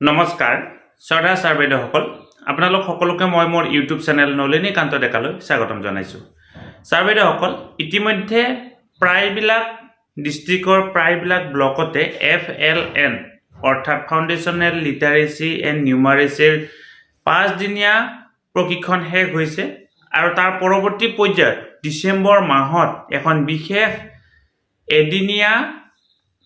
নমস্কাৰ, শ্ৰদ্ধা ছাৰ বাইদেউসকল আপোনালোক সকলোকে মই মোৰ ইউটিউব চেনেল নলিনী কান্ত ডেকালৈ স্বাগতম জনাইছোঁ। ছাৰ বাইদেউসকল ইতিমধ্যে প্ৰায়বিলাক ডিষ্ট্ৰিক্টৰ প্ৰায়বিলাক ব্লকতে এফ এল এন, অৰ্থাৎ ফাউণ্ডেশ্যনেল লিটাৰেচি এণ্ড নিউমাৰেচিৰ পাঁচদিনীয়া প্ৰশিক্ষণ শেষ হৈছে আৰু তাৰ পৰৱৰ্তী পৰ্যায়ত ডিচেম্বৰ মাহত এখন বিশেষ এদিনীয়া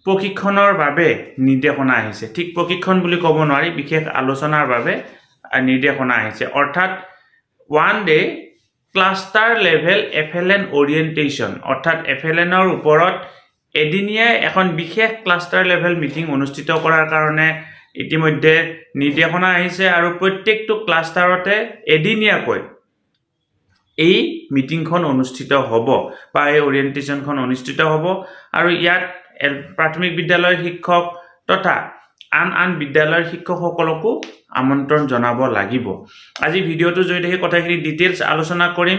প্ৰশিক্ষণৰ বাবে নিৰ্দেশনা আহিছে। ঠিক প্ৰশিক্ষণ বুলি ক'ব নোৱাৰি বিশেষ আলোচনাৰ বাবে নিৰ্দেশনা আহিছে। অৰ্থাৎ one day cluster level F L N orientation অৰ্থাৎ এফ এল এনৰ ওপৰত এদিনীয়া এখন বিশেষ ক্লাষ্টাৰ লেভেল মিটিং অনুষ্ঠিত কৰাৰ কাৰণে ইতিমধ্যে নিৰ্দেশনা আহিছে আৰু প্ৰত্যেকটো ক্লাষ্টাৰতে এদিনীয়াকৈ এই মিটিংখন অনুষ্ঠিত হ'ব বা এই অৰিয়েণ্টেশ্যনখন অনুষ্ঠিত হ'ব। আৰু ইয়াত প্ৰাথমিক বিদ্যালয়ৰ শিক্ষক তথা আন আন বিদ্যালয়ৰ শিক্ষকসকলকো আমন্ত্ৰণ জনাব লাগিব। আজি ভিডিঅ'টোৰ জৰিয়তে সেই কথাখিনি ডিটেইলছ আলোচনা কৰিম।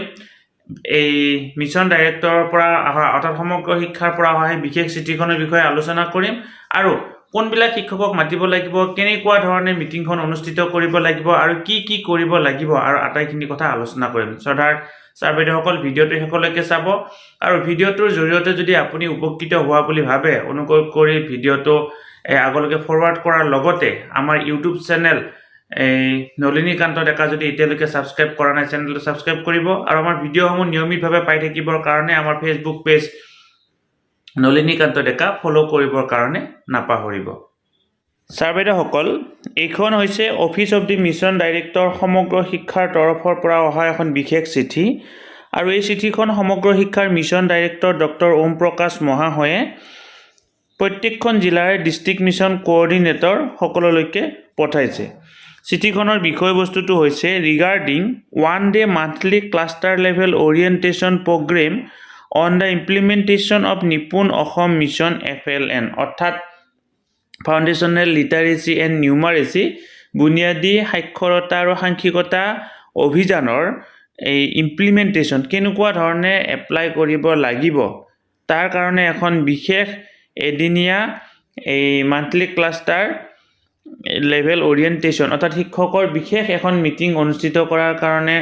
এই মিছন ডাইৰেক্টৰৰ পৰা অহা, অৰ্থাৎ সমগ্ৰ শিক্ষাৰ পৰা অহা বিশেষ চিঠিখনৰ বিষয়ে আলোচনা কৰিম। আৰু কোনবিলাক শিক্ষকক মাতিব লাগিব, কেনেকুৱা ধৰণে মিটিংখন অনুষ্ঠিত কৰিব লাগিব, আৰু কি কি কৰিব লাগিব, আৰু আটাইখিনি কথা আলোচনা কৰিম। শ্ৰদ্ধাৰ ছাৰ বাইদেউসকল ভিডিঅ'টো শেষলৈকে চাব। আৰু ভিডিঅ'টোৰ জৰিয়তে যদি আপুনি উপকৃত হোৱা বুলি ভাবে, অনুগ্ৰহ কৰি ভিডিঅ'টো আগলৈকে ফৰৱাৰ্ড কৰাৰ লগতে আমাৰ ইউটিউব চেনেল এই নলিনীকান্ত ডেকা যদি এতিয়ালৈকে ছাবস্ক্ৰাইব কৰা নাই, চেনেলটো ছাবস্ক্ৰাইব কৰিব। আৰু আমাৰ ভিডিঅ'সমূহ নিয়মিতভাৱে পাই থাকিবৰ কাৰণে আমাৰ Facebook page Nalinikanta Deka follow' কৰিবৰ কাৰণে নাপাহৰিব। ছাৰ বাইদেউসকল এইখন হৈছে office of the mission director সমগ্ৰ শিক্ষাৰ তৰফৰ পৰা অহা এখন বিশেষ চিঠি আৰু এই চিঠিখন সমগ্ৰ শিক্ষাৰ মিছন ডাইৰেক্টৰ ডক্টৰ ওম প্ৰকাশ মহাশয়ে প্ৰত্যেকখন জিলাৰে ডিষ্ট্ৰিক্ট মিছন কোঅৰ্ডিনেটৰ সকললৈকে পঠাইছে। চিঠিখনৰ বিষয়বস্তুটো হৈছে regarding one day monthly cluster level orientation programme on the implementation of NIPUN Assam mission F L N অৰ্থাৎ ফাউণ্ডেশ্যনেল লিটাৰেচি এণ্ড নিউমাৰেচি বুনিয়াদী সাক্ষৰতা আৰু সাংখ্যিকতা অভিযানৰ এই ইমপ্লিমেণ্টেশ্যন কেনেকুৱা ধৰণে এপ্লাই কৰিব লাগিব? তাৰ কাৰণে এখন বিশেষ এদিনীয়া এই মান্থলি ক্লাষ্টাৰ লেভেল অৰিয়েণ্টেশ্যন অৰ্থাৎ শিক্ষকৰ বিশেষ এখন মিটিং অনুষ্ঠিত কৰাৰ কাৰণে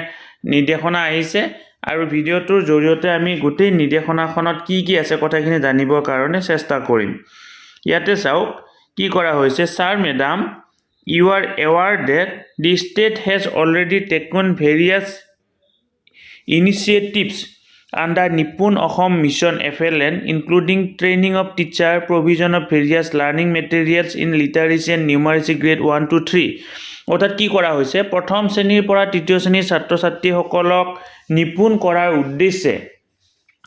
নিৰ্দেশনা আহিছে। আৰু ভিডিঅ'টোৰ জৰিয়তে আমি গোটেই নিৰ্দেশনাখনত কি কি আছে কথাখিনি জানিবৰ কাৰণে চেষ্টা কৰিম। ইয়াতে চাওক কি কৰা হৈছে sir madam you are aware that the state has already taken various initiatives under Nippon Ahom Mission FLN, including training of teacher, provision of various learning materials in literacy and numeracy grade 1 to 3. অৰ্থাৎ কি কৰা হৈছে প্ৰথম শ্ৰেণীৰ পৰা তৃতীয় শ্ৰেণীৰ ছাত্ৰ ছাত্ৰীসকলক নিপুণ কৰাৰ উদ্দেশ্যে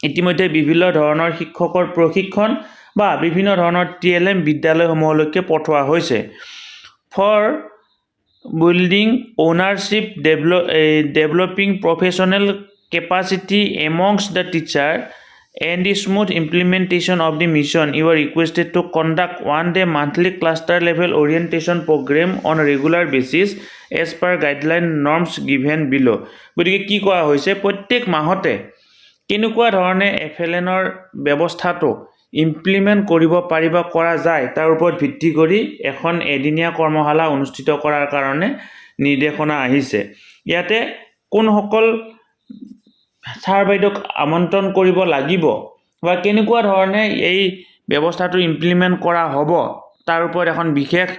ইতিমধ্যে বিভিন্ন ধৰণৰ শিক্ষকৰ প্ৰশিক্ষণ বা বিভিন্ন ধৰণৰ টি এল এম বিদ্যালয়সমূহলৈকে পঠোৱা হৈছে for ownership develop, uh, developing professional capacity amongst the teacher and the smooth implementation of the mission you are requested to conduct one day monthly cluster level orientation program on a regular basis as per guideline norms given below গতিকে কি কোৱা হৈছে প্ৰত্যেক মাহতে কেনেকুৱা ধৰণে F L এনৰ ব্যৱস্থাটো ইমপ্লিমেণ্ট কৰিব পাৰিব কৰা যায় তাৰ ওপৰত ভিত্তি কৰি এখন এদিনীয়া কৰ্মশালা অনুষ্ঠিত কৰাৰ কাৰণে নিৰ্দেশনা আহিছে ইয়াতে কোনসকল ছাৰ বাইদেউক আমন্ত্ৰণ কৰিব লাগিব বা কেনেকুৱা ধৰণে এই ব্যৱস্থাটো ইমপ্লিমেণ্ট কৰা হ'ব, তাৰ ওপৰত এখন বিশেষ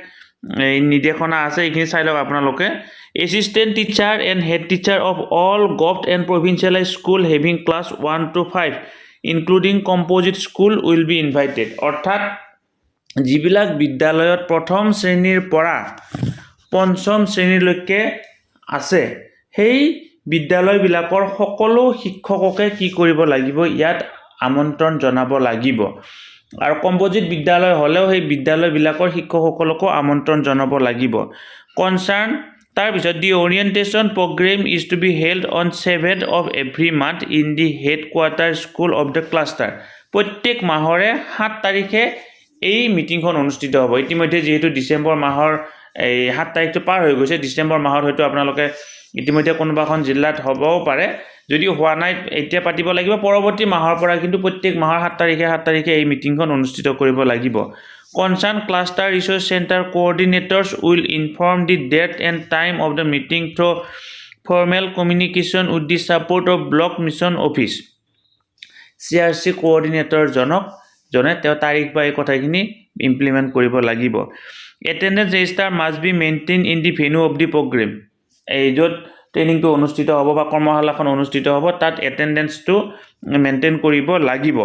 এই নিৰ্দেশনা আছে, এইখিনি চাই লওক আপোনালোকে। Assistant teacher and head teacher of all govt and provincialised school having class one to five including composite school will be invited অৰ্থাৎ, যিবিলাক বিদ্যালয়ত প্ৰথম শ্ৰেণীৰ পৰা পঞ্চম শ্ৰেণীলৈকে আছে, সেই বিদ্যালয়বিলাকৰ সকলো শিক্ষককে কি কৰিব লাগিব ইয়াত আমন্ত্ৰণ জনাব লাগিব। আৰু কম্প'জিট বিদ্যালয় হ'লেও সেই বিদ্যালয়বিলাকৰ শিক্ষকসকলকো আমন্ত্ৰণ জনাব লাগিব। কনচাৰ্ণ তাৰপিছত the orientation programme is to be held on seven of every month in the headquarter school of the cluster প্ৰত্যেক মাহৰে সাত তাৰিখে এই মিটিংখন অনুষ্ঠিত হ'ব। ইতিমধ্যে যিহেতু ডিচেম্বৰ মাহৰ এই সাত তাৰিখটো পাৰ হৈ গৈছে ডিচেম্বৰ মাহত হয়তো আপোনালোকে ইতিমধ্যে কোনোবা এখন জিলাত হ'বও পাৰে। যদি হোৱা নাই এতিয়া পাতিব লাগিব। পৰৱৰ্তী মাহৰ পৰা কিন্তু প্ৰত্যেক মাহৰ সাত তাৰিখে সাত তাৰিখে এই মিটিংখন অনুষ্ঠিত কৰিব লাগিব। Concerned cluster resource center coordinators will inform the date and time of the meeting through formal communication with the support of block mission office. C R C কোঅৰ্ডিনেটৰজনক জনে তেওঁ তাৰিখ বা এই কথাখিনি ইমপ্লিমেণ্ট কৰিব লাগিব। Attendance register must be maintain in the venue of the programme এই য'ত ট্ৰেইনিংটো অনুষ্ঠিত হ'ব বা কৰ্মশালাখন অনুষ্ঠিত হ'ব তাত এটেণ্ডেঞ্চটো মেইনটেইন কৰিব লাগিব।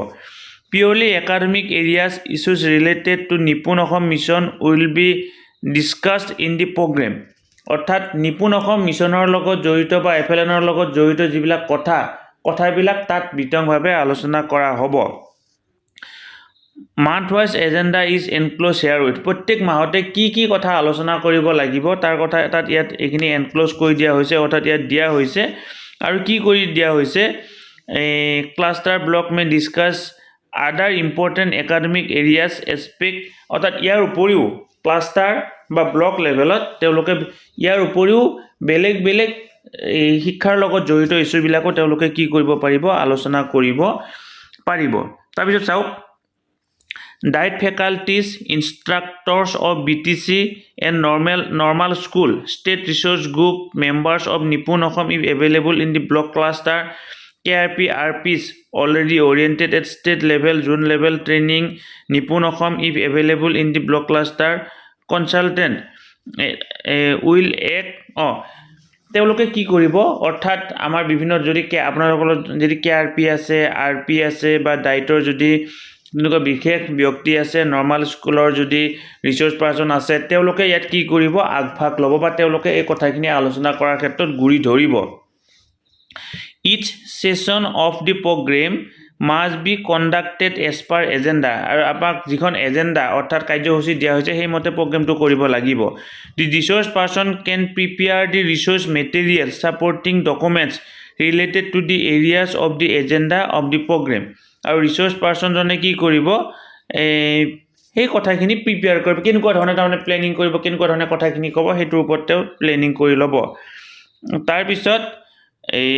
Purely academic areas issues related to Nipun Assam mission will be discussed in the programme অৰ্থাৎ নিপুণ অসম মিছনৰ লগত জড়িত বা এফ এল এনৰ লগত জড়িত যিবিলাক কথা কথাবিলাক তাত বিতংভাৱে আলোচনা কৰা হ'ব। Month wise agenda is enclose herewith. প্ৰত্যেক মাহতে কি কি কথা আলোচনা কৰিব লাগিব তাৰ কথা তাত ইয়াত এইখিনি এনক্ল'জ কৰি দিয়া হৈছে অৰ্থাৎ ইয়াত দিয়া হৈছে। আৰু কি কৰি দিয়া হৈছে? Cluster block may discuss other important academic areas aspect অৰ্থাৎ ইয়াৰ উপৰিও ক্লাষ্টাৰ বা ব্লক লেভেলত তেওঁলোকে ইয়াৰ উপৰিও বেলেগ বেলেগ এই শিক্ষাৰ লগত জড়িত ইছ্যুবিলাকো তেওঁলোকে কি কৰিব পাৰিব আলোচনা কৰিব পাৰিব। তাৰপিছত চাওক DIET faculties instructors of B T C and normal normal school state resource group members of Nipun Assam if available in the block cluster K R P R Ps already oriented at state level zone level training Nipun Assam if available in the block cluster consultant will এক অঁ তেওঁলোকে কি কৰিব? অৰ্থাৎ আমাৰ বিভিন্ন যদি K, আপোনালোকৰ যদি কে আৰ পি আছে আৰ পি আছে, বা ডাইটৰ যদি তেনেকুৱা বিশেষ ব্যক্তি আছে নৰ্মেল স্কুলৰ যদি ৰিচৰ্চ পাৰ্চন আছে, তেওঁলোকে ইয়াত কি কৰিব, আগভাগ ল'ব বা তেওঁলোকে এই কথাখিনি আলোচনা কৰাৰ ক্ষেত্ৰত গুৰি ধৰিব। Each session of the programme must be conducted as per agenda আৰু আমাক যিখন এজেণ্ডা অৰ্থাৎ কাৰ্যসূচী দিয়া হৈছে, সেইমতে প্ৰগ্ৰেমটো কৰিব লাগিব। The resource person can prepare the resource material supporting documents related to the areas of the agenda of the programme আৰু ৰিচৰ্চ পাৰ্চনজনে কি কৰিব সেই কথাখিনি প্ৰিপেয়াৰ কৰিব কেনেকুৱা ধৰণে তাৰমানে প্লেনিং কৰিব কেনেকুৱা ধৰণে কথাখিনি ক'ব সেইটোৰ ওপৰত তেওঁ প্লেনিং কৰি ল'ব। তাৰপিছত এই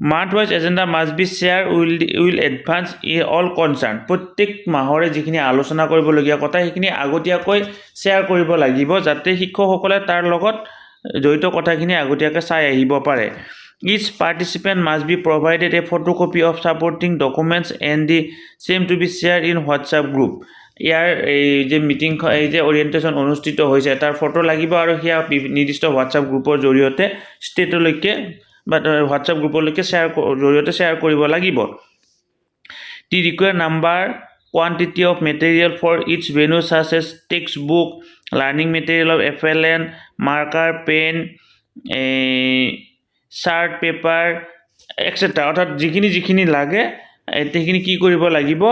month wise agenda must be share will will advance E all concern প্ৰত্যেক মাহৰে যিখিনি আলোচনা কৰিবলগীয়া কথা সেইখিনি আগতীয়াকৈ শ্বেয়াৰ কৰিব লাগিব যাতে শিক্ষকসকলে তাৰ লগত জড়িত কথাখিনি আগতীয়াকৈ চাই আহিব পাৰে। Each participant must be provided a photocopy of supporting documents and the same to be shared in WhatsApp group. ইয়াৰ এই যে মিটিং এই যে অৰিয়েণ্টেশ্যন অনুষ্ঠিত হৈছে তাৰ ফটো লাগিব আৰু সেয়া নিৰ্দিষ্ট হোৱাটছআপ গ্ৰুপৰ জৰিয়তে ষ্টেটলৈকে বা হোৱাটছআপ গ্ৰুপলৈকে শ্বেয়াৰ জৰিয়তে শ্বেয়াৰ কৰিব লাগিব the require number quantity of material for each venue such as textbook, learning material of FLN, marker, pen, eh, chart paper extra অৰ্থাৎ যিখিনি যিখিনি লাগে সেইখিনি কি কৰিব লাগিব?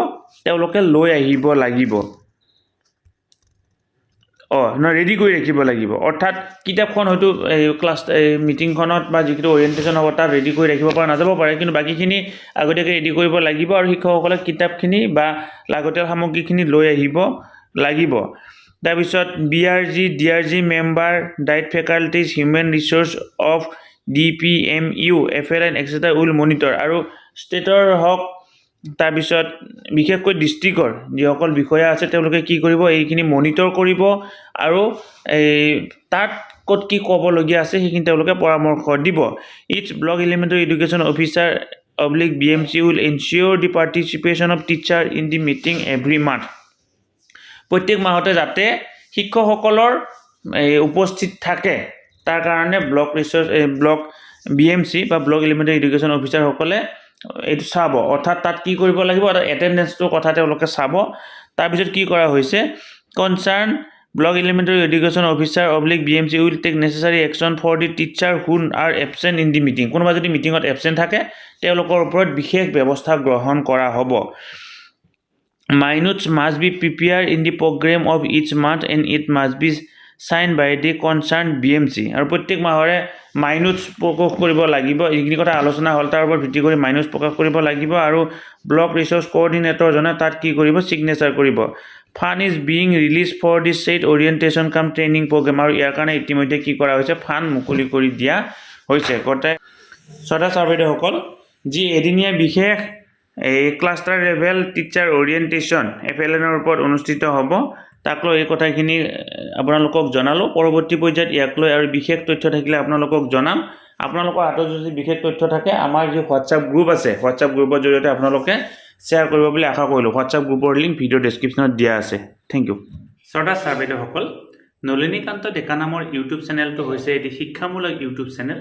তেওঁলোকে লৈ আহিব লাগিব। অঁ নহয় ৰেডি কৰি ৰাখিব লাগিব। অৰ্থাৎ কিতাপখন হয়তো এই ক্লাছ এই মিটিংখনত বা যিটো অৰিয়েণ্টেশ্যন হ'ব তাত ৰেডি কৰি ৰাখিব পৰা নাযাব পাৰে। কিন্তু বাকীখিনি আগতীয়াকৈ ৰেডি কৰিব লাগিব আৰু শিক্ষকসকলে কিতাপখিনি বা লাগতিয়াল সামগ্ৰীখিনি লৈ আহিব লাগিব। তাৰপিছত B R G D R G member DIET faculties human resource of D P M U F L N extra will monitor আৰু ষ্টেটৰ হওক তাৰপিছত বিশেষকৈ ডিষ্ট্ৰিক্টৰ যিসকল বিষয়া আছে তেওঁলোকে কি কৰিব এইখিনি মনিটৰ কৰিব আৰু এই তাত ক'ত কি ক'বলগীয়া আছে সেইখিনি তেওঁলোকে পৰামৰ্শ দিব। Its block elementary education officer oblique B M C will ensure the participation of teacher in the meeting every month প্ৰত্যেক মাহতে যাতে শিক্ষকসকলৰ উপস্থিত থাকে। তাৰ কাৰণে block resource block B M C বা ব্লক এলিমেণ্টেৰী এডুকেশ্যন অফিচাৰসকলে এইটো চাব। অৰ্থাৎ তাত কি কৰিব লাগিব অৰ্থাৎ এটেণ্ডেঞ্চটোৰ কথা তেওঁলোকে চাব। তাৰপিছত কি কৰা হৈছে? Concern block elementary education officer oblique B M C will take necessary action for the teacher whom are absent in the meeting কোনোবা যদি মিটিঙত এবচেণ্ট থাকে তেওঁলোকৰ ওপৰত বিশেষ ব্যৱস্থা গ্ৰহণ কৰা হ'ব। Minutes must be prepare in the programme of its month and it must be sign by the concern B M C আৰু প্ৰত্যেক মাহৰে মাইনোটছ প্ৰকাশ কৰিব লাগিব। এইখিনি কথা আলোচনা হ'ল, তাৰ ওপৰত ভিত্তি কৰি মাইনোটছ প্ৰকাশ কৰিব লাগিব আৰু ব্লক ৰিচৰ্চ কোঅৰ্ডিনেটৰজনে তাত কি কৰিব ছিগনেচাৰ কৰিব। Fund is being release for the set orientation cum training programme আৰু ইয়াৰ কাৰণে ইতিমধ্যে কি কৰা হৈছে ফাণ্ড মুকলি কৰি দিয়া হৈছে। গতাই শ্ৰদ্ধা ছাৰ বাইদেউসকল যি এদিনীয়া বিশেষ এই cluster level teacher orientation F L এনৰ ওপৰত অনুষ্ঠিত হ'ব। তাক লৈ এই কথাখিনি আপোনালোকক জনালোঁ। পৰৱৰ্তী পৰ্যায়ত ইয়াক লৈ আৰু বিশেষ তথ্য থাকিলে আপোনালোকক জনাম। আপোনালোকৰ হাতত যদি বিশেষ তথ্য থাকে, আমাৰ যি হোৱাটছআপ গ্ৰুপ আছে হোৱাটছআপ গ্ৰুপৰ জৰিয়তে আপোনালোকে শ্বেয়াৰ কৰিব বুলি আশা কৰিলোঁ। হোৱাটছআপ গ্ৰুপৰ লিংক ভিডিঅ' ডেছক্ৰিপশ্যনত দিয়া আছে। থেংক ইউ শ্ৰদ্ধা ছাৰ বাইদেউসকল, নলিনীকান্ত ডেকা নামৰ ইউটিউব চেনেলটো হৈছে এটি শিক্ষামূলক ইউটিউব চেনেল